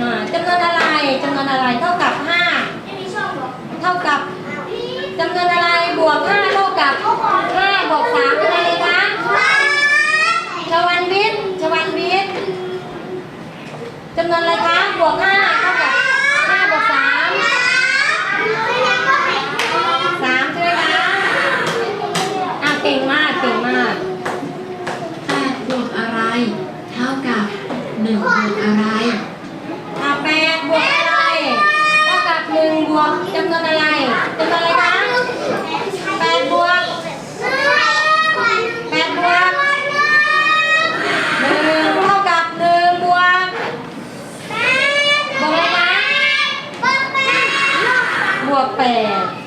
อ่าจำนวนอะไรจำนวนอะไรเท่ากับห้าเท่ากับจำนวนอะไรบวกห้าเท่ากับห้าบวกสามเป็นอะไรคะชวันวิทย์ชวันวิทย์จำนวนอะไรคะบวกห้าเท่ากับห้าบวกสามสามใช่ไหมคะอะเก่งมากเก่งมากแปดบวกอะไร เท่ากับหนึ่งบวกอะไร หนึ่งบวกจำนวนอะไรจำนวนอะไรคะแปดบวกแปดบวกหนึ่งเท่ากับหนึ่งบวกบวกอะไรคะบวกแปด